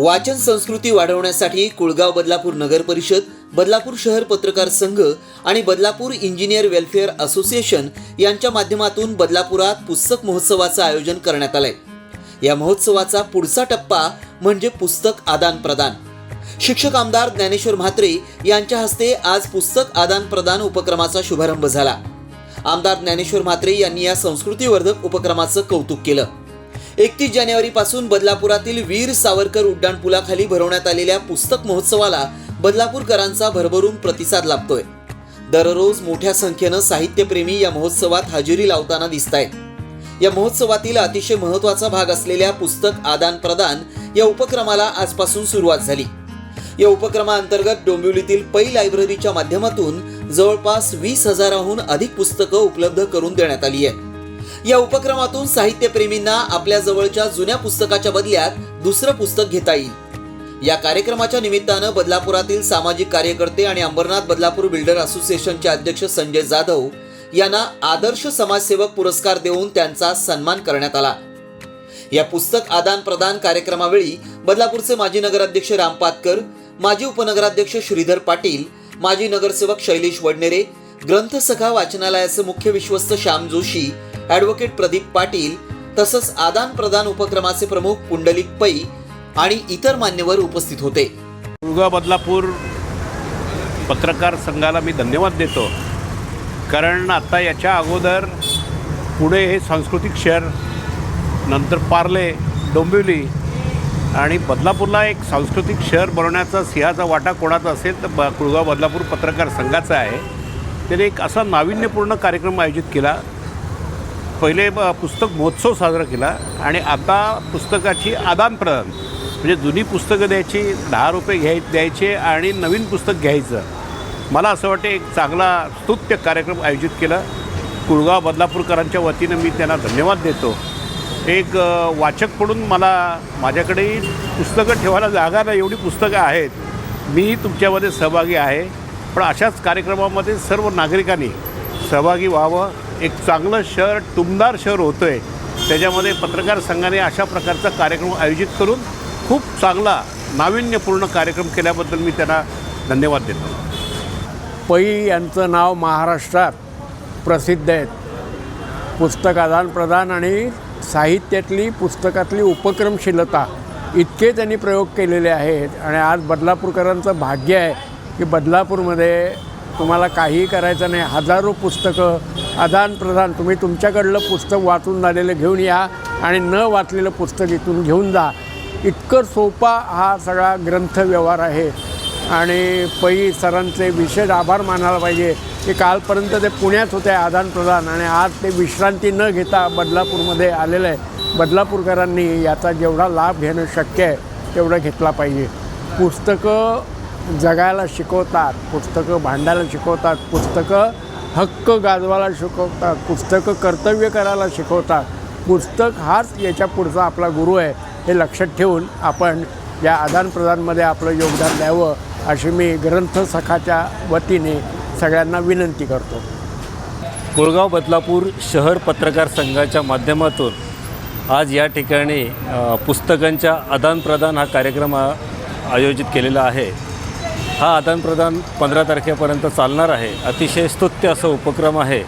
वाचन संस्कृती वाढवण्यासाठी कुळगाव बदलापूर नगर परिषद बदलापूर शहर पत्रकार संघ आणि बदलापूर इंजिनियर वेलफेअर असोसिएशन यांच्या माध्यमातून बदलापुरात पुस्तक महोत्सवाचं आयोजन करण्यात आलंय. या महोत्सवाचा पुढचा टप्पा म्हणजे पुस्तक आदान प्रदान. शिक्षक आमदार ज्ञानेश्वर म्हात्रे यांच्या हस्ते आज पुस्तक आदान प्रदान उपक्रमाचा शुभारंभ झाला. आमदार ज्ञानेश्वर म्हात्रे यांनी या संस्कृतीवर्धक उपक्रमाचं कौतुक केलं. एकतीस जानेवारीपासून बदलापुरातील वीर सावरकर उड्डाणपुलाखाली भरवण्यात आलेल्या पुस्तक महोत्सवाला बदलापूरकरांचा भरभरून प्रतिसाद लाभतोय. दररोज मोठ्या संख्येनं साहित्यप्रेमी या महोत्सवात हजेरी लावताना दिसत आहेत या महोत्सवातील अतिशय महत्त्वाचा भाग असलेल्या पुस्तक आदान प्रदान या उपक्रमाला आजपासून सुरुवात झाली. या उपक्रमाअंतर्गत डोंबिवलीतील पै लायब्ररीच्या माध्यमातून जवळपास वीस हजाराहून अधिक पुस्तकं उपलब्ध करून देण्यात आली आहेत. या उपक्रमातून साहित्यप्रेमींना आपल्या जवळच्या जुन्या पुस्तकाच्या बदल्यात दुसरं पुस्तक घेता येईल. या कार्यक्रमाच्या निमित्तानं बदलापुरातील सामाजिक कार्यकर्ते आणि अंबरनाथ बदलापूर बिल्डर असोसिएशनचे अध्यक्ष संजय जाधव यांना आदर्श समाजसेवक पुरस्कार देऊन त्यांचा सन्मान करण्यात आला. या पुस्तक आदान प्रदान कार्यक्रमावेळी बदलापूरचे माजी नगराध्यक्ष राम पातकर माजी उपनगराध्यक्ष श्रीधर पाटील माजी नगरसेवक शैलेश वडनेरे ग्रंथसखा वाचनालयाचे मुख्य विश्वस्त श्याम जोशी ॲडव्होकेट प्रदीप पाटील तसंच आदान प्रदान उपक्रमाचे प्रमुख पुंडलिक पै आणि इतर मान्यवर उपस्थित होते. कुळगाव बदलापूर पत्रकार संघाला मी धन्यवाद देतो. कारण आता याच्या अगोदर पुणे हे सांस्कृतिक शहर नंतर पार्ले डोंबिवली आणि बदलापूरला एक सांस्कृतिक शहर बनवण्याचा सिंहाचा वाटा कोणाचा असेल तर ब कुळगाव बदलापूर पत्रकार संघाचा आहे. त्याने एक असा नाविन्यपूर्ण कार्यक्रम आयोजित केला. पहिले पुस्तक महोत्सव साजरा केला आणि आता पुस्तकाची आदानप्रदान म्हणजे जुनी पुस्तकं द्यायची दहा रुपये घ्याय द्यायचे आणि नवीन पुस्तक घ्यायचं. मला असं वाटतं एक चांगला स्तुत्य कार्यक्रम आयोजित केला. कुळगाव बदलापूरकरांच्या वतीनं मी त्यांना धन्यवाद देतो. एक वाचक म्हणून मला माझ्याकडे पुस्तकं ठेवायला जागा नाही एवढी पुस्तकं आहेत. मी तुमच्यामध्ये सहभागी आहे. पण अशाच कार्यक्रमामध्ये सर्व नागरिकांनी सहभागी व्हावं. एक चांगलं शहर टुमदार शहर होतं आहे त्याच्यामध्ये पत्रकार संघाने अशा प्रकारचा कार्यक्रम आयोजित करून खूप चांगला नाविन्यपूर्ण कार्यक्रम केल्याबद्दल मी त्यांना धन्यवाद देतो. पै यांचं नाव महाराष्ट्रात प्रसिद्ध आहेत पुस्तक आदानप्रदान आणि साहित्यातली पुस्तकातली उपक्रमशीलता इतके त्यांनी प्रयोग केलेले आहेत आणि आज बदलापूरकरांचं भाग्य आहे की बदलापूरमध्ये तुम्हाला काहीही करायचं नाही. हजारो पुस्तकं आदानप्रदान तुम्ही तुमच्याकडलं पुस्तक वाचून झालेलं घेऊन या आणि न वाचलेलं पुस्तक इथून घेऊन जा. इतकं सोपा हा सगळा ग्रंथ व्यवहार आहे. आणि पै सरांचे विशेष आभार मानायला पाहिजे की कालपर्यंत ते पुण्यात होते आदानप्रदान आणि आज ते विश्रांती न घेता बदलापूरमध्ये आलेलं आहे बदलापूरकरांनी याचा जेवढा लाभ घेणं शक्य आहे तेवढं घेतला पाहिजे. पुस्तकं जगायला शिकवतात पुस्तकं भांडायला शिकवतात पुस्तकं हक्क गाजवायला शिकवतात पुस्तकं कर्तव्य करायला शिकवतात. पुस्तक हाच याच्या पुढचा आपला गुरु आहे हे लक्षात ठेवून आपण या आदानप्रदानमध्ये आपलं योगदान द्यावं अशी मी ग्रंथसखाच्या वतीने सगळ्यांना विनंती करतो. कोळगाव बदलापूर शहर पत्रकार संघाच्या माध्यमातून आज या ठिकाणी पुस्तकांच्या आदानप्रदान हा कार्यक्रम आयोजित केलेला आहे. हा आदानप्रदान पंधरा तारखेपर्यंत चालणार आहे. अतिशय स्तुत्य असं उपक्रम आहे.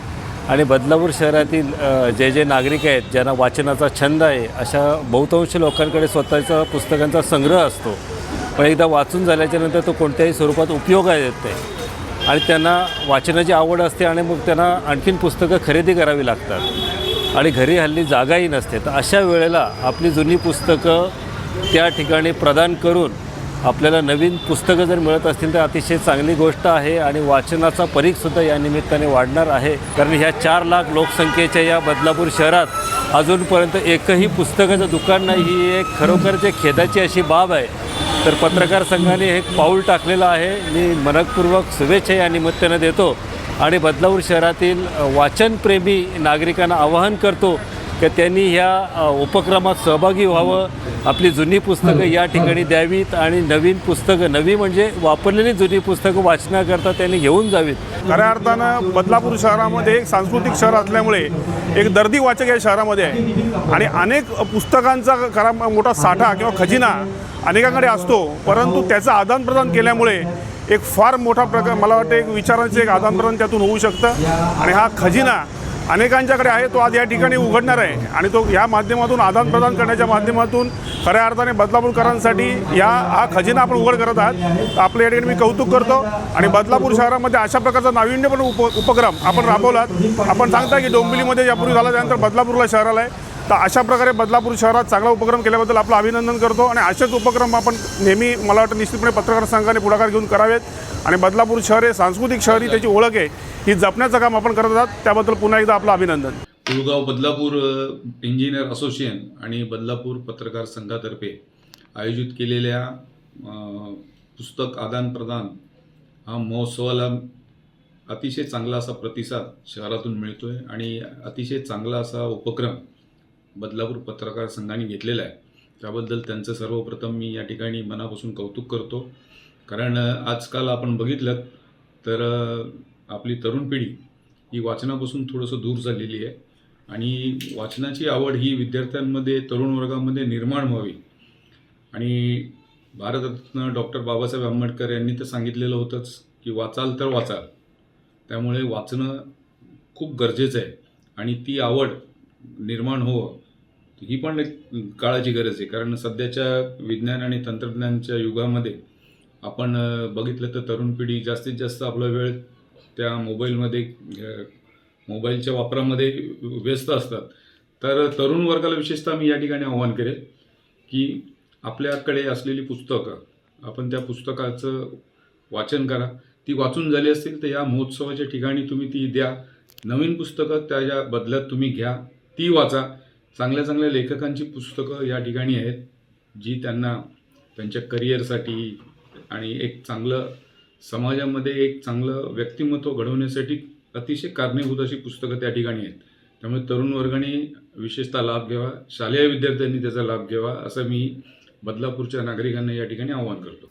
आणि बदलापूर शहरातील जे जे नागरिक आहेत ज्यांना वाचनाचा छंद आहे अशा बहुतांश लोकांकडे स्वतःचा पुस्तकांचा संग्रह असतो. पण एकदा वाचून झाल्याच्यानंतर तो कोणत्याही स्वरूपात उपयोगात येत नाही आणि त्यांना वाचनाची आवड असते आणि मग त्यांना आणखीन पुस्तकं खरेदी करावी लागतात. आणि घरी हल्ली जागाही नसते. तर अशा वेळेला आपली जुनी पुस्तकं त्या ठिकाणी प्रदान करून आपल्याला नवीन पुस्तकं जर मिळत असतील तर अतिशय चांगली गोष्ट आहे आणि वाचनाचा परीखसुद्धा या निमित्ताने वाढणार आहे. कारण ह्या चार लाख लोकसंख्येच्या या बदलापूर शहरात अजूनपर्यंत एकही पुस्तकाचं दुकान नाही. ही एक खरोखरचे खेदाची अशी बाब आहे. तर पत्रकार संघाने हे एक पाऊल टाकलेलं आहे. मी मनपूर्वक शुभेच्छा या निमित्तानं देतो. आणि बदलापूर शहरातील वाचनप्रेमी नागरिकांना आवाहन करतो की त्यांनी ह्या उपक्रमात सहभागी व्हावं. आपली जुनी पुस्तकं या ठिकाणी द्यावीत आणि नवीन पुस्तकं नवी म्हणजे वापरलेली जुनी पुस्तकं वाचण्याकरता त्यांनी घेऊन जावीत. खऱ्या अर्थानं बदलापूर शहरामध्ये एक सांस्कृतिक शहर असल्यामुळे एक दर्दी वाचक या शहरामध्ये आहे. आणि अनेक पुस्तकांचा खरा मोठा साठा किंवा खजिना अनेकांकडे असतो. परंतु त्याचं आदानप्रदान केल्यामुळे एक फार मोठा प्रकार मला वाटतं एक विचारांचं एक आदानप्रदान त्यातून होऊ शकतं. आणि हा खजिना अनेकांच्याकडे आहे तो आज या ठिकाणी उघडणार आहे. आणि तो या माध्यमातून आदानप्रदान करण्याच्या माध्यमातून खऱ्या अर्थाने बदलापूरकरांसाठी या हा खजिना आपण उघड करत आहात. तर आपलं या ठिकाणी मी कौतुक करतो. आणि बदलापूर शहरामध्ये अशा प्रकारचा नाविन्यपूर्ण उप उपक्रम आपण राबवलात. आपण सांगता की डोंबिवलीमध्ये यापूर्वी झाला त्यानंतर बदलापूरला शहराला आहे. तर अशा प्रकारे बदलापूर शहरात चांगला उपक्रम केल्याबद्दल आपलं अभिनंदन करतो आणि असेच उपक्रम आपण नेहमी मला वाटतं निश्चितपणे पत्रकार संघाने पुढाकार घेऊन करावेत. आणि बदलापूर शहर हे सांस्कृतिक शहर ही त्याची ओळख आहे. ही जपण्याचं काम आपण करत आहात. त्याबद्दल पुन्हा एकदा आपलं अभिनंदन. कुळगाव बदलापूर इंजिनियर असोसिएशन आणि बदलापूर पत्रकार संघातर्फे आयोजित केलेल्या पुस्तक आदानप्रदान हा महोत्सवाला अतिशय चांगला असा प्रतिसाद शहरातून मिळतो आहे आणि अतिशय चांगला असा उपक्रम बदलापूर पत्रकार संघाने घेतलेला आहे. त्याबद्दल त्यांचं सर्वप्रथम मी या ठिकाणी मनापासून कौतुक करतो. कारण आजकाल आपण बघितलं तर आपली तरुण पिढी ही वाचनापासून थोडंसं दूर झालेली आहे. आणि वाचनाची आवड ही विद्यार्थ्यांमध्ये तरुण वर्गामध्ये निर्माण व्हावी. आणि भारतरत्न डॉक्टर बाबासाहेब आंबेडकर यांनी तर सांगितलेलं होतंच की वाचाल तर वाचाल. त्यामुळे वाचणं खूप गरजेचं आहे. आणि ती आवड निर्माण होवं ही पण एक काळाची गरज आहे. कारण सध्याच्या विज्ञान आणि तंत्रज्ञानच्या युगामध्ये आपण बघितलं तर तरुण पिढी जास्तीत जास्त आपला वेळ त्या मोबाईलमध्ये मोबाईलच्या वापरामध्ये व्यस्त असतात. तर तरुण वर्गाला विशेषतः मी या ठिकाणी आव्हान करेल की आपल्याकडे असलेली पुस्तकं आपण त्या पुस्तकाचं वाचन करा. ती वाचून झाली असतील तर या महोत्सवाच्या ठिकाणी तुम्ही ती द्या. नवीन पुस्तकं त्याच्या बदल्यात तुम्ही घ्या. ती वाचा. चांगल्या चांगल्या लेखकांची पुस्तकं या ठिकाणी आहेत जी त्यांना त्यांच्या करिअरसाठी आणि एक चांगलं समाजामध्ये एक चांगलं व्यक्तिमत्व घडवण्यासाठी अतिशय कारणीभूत अशी पुस्तकं त्या ठिकाणी आहेत. त्यामुळे तरुण वर्गाने विशेषतः लाभ घ्यावा शालेय विद्यार्थ्यांनी त्याचा लाभ घ्यावा असं मी बदलापूरच्या नागरिकांना या ठिकाणी आवाहन करतो.